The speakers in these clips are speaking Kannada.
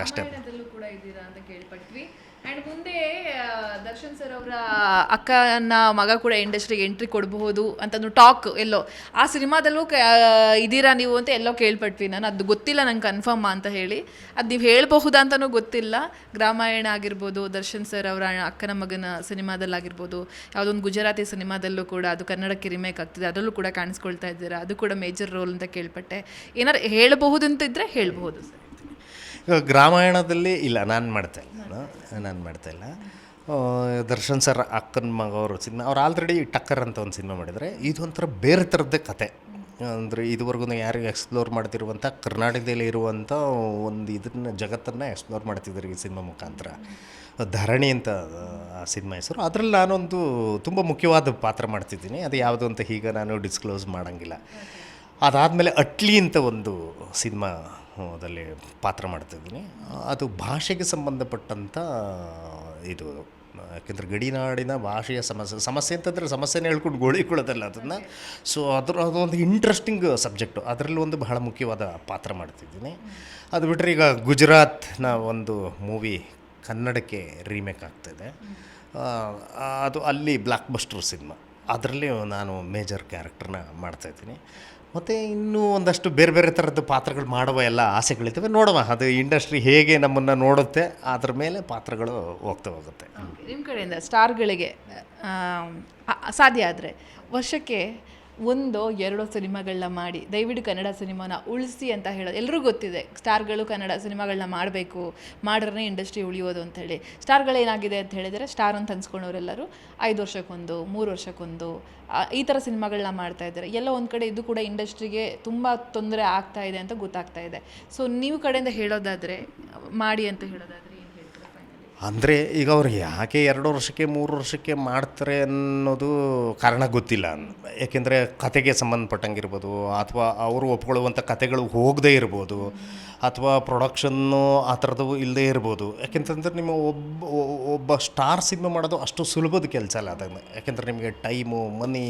ರಾಮಾಯಣದಲ್ಲೂ ಕೂಡ ಇದ್ದೀರಾ ಅಂತ ಕೇಳ್ಪಟ್ವಿ. ಅಂಡ್ ಮುಂದೆ ದರ್ಶನ್ ಸರ್ ಅವರ ಅಕ್ಕನ ಮಗ ಕೂಡ ಇಂಡಸ್ಟ್ರಿಗೆ ಎಂಟ್ರಿ ಕೊಡಬಹುದು ಅಂತಂದು ಟಾಕ್ ಎಲ್ಲೋ. ಆ ಸಿನಿಮಾದಲ್ಲೂ ಇದ್ದೀರಾ ನೀವು ಅಂತ ಎಲ್ಲೋ ಕೇಳ್ಪಟ್ವಿ ನಾನು. ಅದು ಗೊತ್ತಿಲ್ಲ, ನಂಗೆ ಕನ್ಫರ್ಮ್ ಅಂತ ಹೇಳಿ. ಅದು ನೀವು ಹೇಳಬಹುದಾ ಅಂತಲೂ ಗೊತ್ತಿಲ್ಲ. ಗ್ರಾಮಾಯಣ ಆಗಿರ್ಬೋದು, ದರ್ಶನ್ ಸರ್ ಅವರ ಅಕ್ಕನ ಮಗನ ಸಿನಿಮಾದಲ್ಲಾಗಿರ್ಬೋದು, ಯಾವುದೊಂದು ಗುಜರಾತಿ ಸಿನಿಮಾದಲ್ಲೂ ಕೂಡ ಅದು ಕನ್ನಡಕ್ಕೆ ರಿಮೇಕ್ ಆಗ್ತಿದೆ, ಅದರಲ್ಲೂ ಕೂಡ ಕಾಣಿಸ್ಕೊಳ್ತಾ ಇದ್ದೀರಾ. ಅದು ಕೂಡ ಮೇಜರ್ ರೋಲ್ ಅಂತ ಕೇಳ್ಪಟ್ಟೆ. ಏನಾರು ಹೇಳಬಹುದು ಅಂತ ಹೇಳ್ಬಹುದು ಸರ್ ಗ್ರಾಮಾಯಣದಲ್ಲಿ ಇಲ್ಲ, ನಾನು ಮಾಡ್ತಾ ಇಲ್ಲ, ನಾನು ಮಾಡ್ತಾ ಇಲ್ಲ. ದರ್ಶನ್ ಸರ್, ಅಕ್ಕನ ಮಗ ಅವರು ಸಿನಿಮಾ, ಅವ್ರು ಆಲ್ರೆಡಿ ಟಕ್ಕರ್ ಅಂತ ಒಂದು ಸಿನಿಮಾ ಮಾಡಿದರೆ. ಇದೊಂಥರ ಬೇರೆ ಥರದ್ದೇ ಕತೆ. ಅಂದರೆ ಇದುವರೆಗೂ ಯಾರಿಗೆ ಎಕ್ಸ್ಪ್ಲೋರ್ ಮಾಡ್ತಿರುವಂಥ ಕರ್ನಾಟಕದಲ್ಲಿ ಇರುವಂಥ ಒಂದು ಇದನ್ನ ಜಗತ್ತನ್ನು ಎಕ್ಸ್ಪ್ಲೋರ್ ಮಾಡ್ತಿದ್ದಾರೆ ಈ ಸಿನಿಮಾ ಮುಖಾಂತರ. ಧರಣಿ ಅಂತ, ಆ ಸಿನಿಮಾ ಹೆಸರು. ಅದರಲ್ಲಿ ನಾನೊಂದು ತುಂಬ ಮುಖ್ಯವಾದ ಪಾತ್ರ ಮಾಡ್ತಿದ್ದೀನಿ. ಅದು ಯಾವುದು ಅಂತ ಈಗ ನಾನು ಡಿಸ್ಕ್ಲೋಸ್ ಮಾಡೋಂಗಿಲ್ಲ. ಅದಾದಮೇಲೆ ಅಟ್ಲಿ ಅಂತ ಒಂದು ಸಿನಿಮಾ ದಲ್ಲಿ ಪಾತ್ರ ಮಾಡ್ತಿದ್ದೀನಿ. ಅದು ಭಾಷೆಗೆ ಸಂಬಂಧಪಟ್ಟಂಥ ಇದು, ಯಾಕೆಂದರೆ ಗಡಿನಾಡಿನ ಭಾಷೆಯ ಸಮಸ್ಯೆ ಸಮಸ್ಯೆ ಅಂತಂದರೆ ಸಮಸ್ಯೆನೇ ಹೇಳ್ಕೊಂಡು ಗೋಳಿಕೊಳ್ಳೋದಲ್ಲ ಅದನ್ನು. ಸೊ ಅದ್ರ, ಅದೊಂದು ಇಂಟ್ರೆಸ್ಟಿಂಗ್ ಸಬ್ಜೆಕ್ಟು ಅದರಲ್ಲಿ ಒಂದು ಬಹಳ ಮುಖ್ಯವಾದ ಪಾತ್ರ ಮಾಡ್ತಿದ್ದೀನಿ. ಅದು ಬಿಟ್ಟರೆ ಈಗ ಗುಜರಾತ್ನ ಒಂದು ಮೂವಿ ಕನ್ನಡಕ್ಕೆ ರೀಮೇಕ್ ಆಗ್ತಾಯಿದೆ ಅದು ಅಲ್ಲಿ ಬ್ಲಾಕ್ ಬಸ್ಟರ್ ಸಿನಿಮಾ ಅದರಲ್ಲಿ ನಾನು ಮೇಜರ್ ಕ್ಯಾರೆಕ್ಟರ್ನ ಮಾಡ್ತಾಯಿದ್ದೀನಿ ಮತ್ತು ಇನ್ನೂ ಒಂದಷ್ಟು ಬೇರೆ ಬೇರೆ ಥರದ ಪಾತ್ರಗಳು ಮಾಡುವ ಎಲ್ಲ ಆಸೆಗಳಿದ್ದಾವೆ. ನೋಡುವ ಅದು ಇಂಡಸ್ಟ್ರಿ ಹೇಗೆ ನಮ್ಮನ್ನು ನೋಡುತ್ತೆ, ಅದ್ರ ಮೇಲೆ ಪಾತ್ರಗಳು ಹೋಗ್ತಾ ಹೋಗುತ್ತೆ. ನಿಮ್ಮ ಕಡೆಯಿಂದ ಸ್ಟಾರ್ಗಳಿಗೆ ಸಾಧ್ಯ ಆದರೆ ವರ್ಷಕ್ಕೆ ಒಂದೋ, ಎರಡೋ ಸಿನಿಮಾಗಳನ್ನ ಮಾಡಿ ದಯವಿಟ್ಟು ಕನ್ನಡ ಸಿನಿಮಾನ ಉಳಿಸಿ ಅಂತ ಹೇಳೋದು ಎಲ್ಲರಿಗೂ ಗೊತ್ತಿದೆ, ಸ್ಟಾರ್ಗಳು ಕನ್ನಡ ಸಿನಿಮಾಗಳನ್ನ ಮಾಡಬೇಕು ಮಾಡ್ರೆ ಇಂಡಸ್ಟ್ರಿ ಉಳಿಯೋದು ಅಂತೇಳಿ ಸ್ಟಾರ್ಗಳೇನಾಗಿದೆ ಅಂತ ಹೇಳಿದರೆ, ಸ್ಟಾರ್ ಅಂತ ಅನ್ಸ್ಕೊಂಡವರೆಲ್ಲರೂ ಐದು ವರ್ಷಕ್ಕೊಂದು, ಮೂರು ವರ್ಷಕ್ಕೊಂದು ಈ ಥರ ಸಿನಿಮಾಗಳನ್ನ ಮಾಡ್ತಾ ಇದ್ದಾರೆ. ಎಲ್ಲ ಒಂದು ಕಡೆ ಇದು ಕೂಡ ಇಂಡಸ್ಟ್ರಿಗೆ ತುಂಬ ತೊಂದರೆ ಆಗ್ತಾ ಇದೆ ಅಂತ ಗೊತ್ತಾಗ್ತಾ ಇದೆ. ಸೊ, ನೀವು ಕಡೆಯಿಂದ ಹೇಳೋದಾದರೆ, ಮಾಡಿ ಅಂತ ಹೇಳೋದಾದರೆ. ಅಂದರೆ ಈಗ ಅವ್ರು ಯಾಕೆ ಎರಡು ವರ್ಷಕ್ಕೆ, ಮೂರು ವರ್ಷಕ್ಕೆ ಮಾಡ್ತಾರೆ ಅನ್ನೋದು ಕಾರಣ ಗೊತ್ತಿಲ್ಲ. ಏಕೆಂದರೆ ಕತೆಗೆ ಸಂಬಂಧಪಟ್ಟಂಗಿರ್ಬೋದು, ಅಥವಾ ಅವರು ಒಪ್ಕೊಳ್ಳುವಂಥ ಕತೆಗಳು ಹೋಗದೇ ಇರ್ಬೋದು, ಅಥವಾ ಪ್ರೊಡಕ್ಷನ್ನು ಆ ಥರದ್ದು ಇಲ್ಲದೇ ಇರ್ಬೋದು. ಯಾಕೆಂತಂದ್ರೆ ನಿಮ್ಮ ಒಬ್ಬ ಒಬ್ಬ ಸ್ಟಾರ್ ಸಿನಿಮಾ ಮಾಡೋದು ಅಷ್ಟು ಸುಲಭದ ಕೆಲಸ ಅಲ್ಲ ಅದನ್ನು ಯಾಕೆಂದರೆ ನಿಮಗೆ ಟೈಮು, ಮನಿ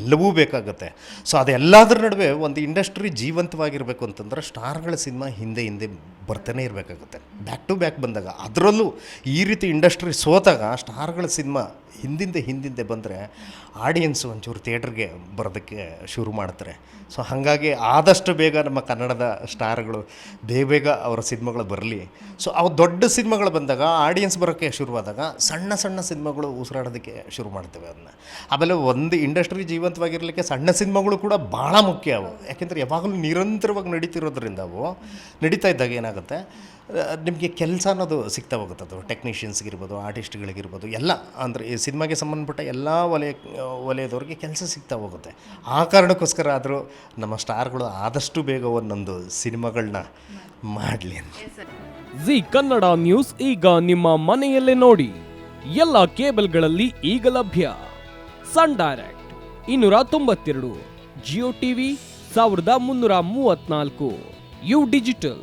ಎಲ್ಲವೂ ಬೇಕಾಗುತ್ತೆ. ಸೊ ಅದೆಲ್ಲದರ ನಡುವೆ ಒಂದು ಇಂಡಸ್ಟ್ರಿ ಜೀವಂತವಾಗಿರಬೇಕು ಅಂತಂದ್ರೆ ಸ್ಟಾರ್ಗಳ ಸಿನಿಮಾ ಹಿಂದೆ ಹಿಂದೆ ಬರ್ತಾನೆ ಇರಬೇಕಾಗುತ್ತೆ. ಬ್ಯಾಕ್ ಟು ಬ್ಯಾಕ್ ಬಂದಾಗ. ಅದರಲ್ಲೂ ಈ ರೀತಿ ಇಂಡಸ್ಟ್ರಿ ಸೋತಾಗ ಸ್ಟಾರ್ಗಳ ಸಿನಿಮಾ ಹಿಂದಿಂದೆ ಹಿಂದಿಂದೆ ಬಂದರೆ ಆಡಿಯನ್ಸ್ ಒಂಚೂರು ಥಿಯೇಟ್ರಿಗೆ ಬರೋದಕ್ಕೆ ಶುರು ಮಾಡ್ತಾರೆ. ಸೊ ಹಾಗಾಗಿ ಆದಷ್ಟು ಬೇಗ ನಮ್ಮ ಕನ್ನಡದ ಸ್ಟಾರ್ಗಳು ಬೇಗ ಬೇಗ ಅವರ ಸಿನಿಮಾಗಳು ಬರಲಿ. ಸೊ ಅವು ದೊಡ್ಡ ಸಿನಿಮಾಗಳು ಬಂದಾಗ ಆಡಿಯನ್ಸ್ ಬರೋಕ್ಕೆ ಶುರುವಾದಾಗ ಸಣ್ಣ ಸಣ್ಣ ಸಿನಿಮಾಗಳು ಉಸಿರಾಡೋದಕ್ಕೆ ಶುರು ಮಾಡ್ತೇವೆ ಅದನ್ನ. ಆಮೇಲೆ ಒಂದು ಇಂಡಸ್ಟ್ರಿ ಜೀವಂತವಾಗಿರಲಿಕ್ಕೆ ಸಣ್ಣ ಸಿನಿಮಾಗಳು ಕೂಡ ಭಾಳ ಮುಖ್ಯ ಅವು. ಯಾಕೆಂದರೆ ಯಾವಾಗಲೂ ನಿರಂತರವಾಗಿ ನಡೀತಿರೋದ್ರಿಂದ ಅವು ನಡೀತಾ ಇದ್ದಾಗ ಏನಾಗುತ್ತೆ? ನಿಮಗೆ ಕೆಲಸ ಅನ್ನೋದು ಸಿಗ್ತಾ ಹೋಗುತ್ತೆ ಅದು. ಟೆಕ್ನಿಷಿಯನ್ಸ್ಗಿರ್ಬೋದು ಆರ್ಟಿಸ್ಟ್ಗಳಿಗಿರ್ಬೋದು ಎಲ್ಲ. ಅಂದರೆ ಈ ಸಿನಿಮಾಗೆ ಸಂಬಂಧಪಟ್ಟ ಎಲ್ಲ ವಲಯ, ವಲಯದವ್ರಿಗೆ ಕೆಲಸ ಸಿಗ್ತಾ ಹೋಗುತ್ತೆ. ಆ ಕಾರಣಕ್ಕೋಸ್ಕರ ಆದರೂ ನಮ್ಮ ಸ್ಟಾರ್ಗಳು ಆದಷ್ಟು ಬೇಗ ಒಂದೊಂದು ಸಿನಿಮಾಗಳನ್ನ ಮಾಡಲಿ ಅಂತ. ಜಿ ಕನ್ನಡ ನ್ಯೂಸ್ ಈಗ ನಿಮ್ಮ ಮನೆಯಲ್ಲೇ ನೋಡಿ. ಎಲ್ಲ ಕೇಬಲ್ಗಳಲ್ಲಿ ಈಗ ಲಭ್ಯ. ಸನ್ ಡೈರೆಕ್ಟ್ ಇನ್ನೂರ ತೊಂಬತ್ತೆರಡು ಜಿಯೋ ಟಿವಿ ಸಾವಿರದ ಮುನ್ನೂರ ಮೂವತ್ತ್ನಾಲ್ಕು ಯು ಡಿಜಿಟಲ್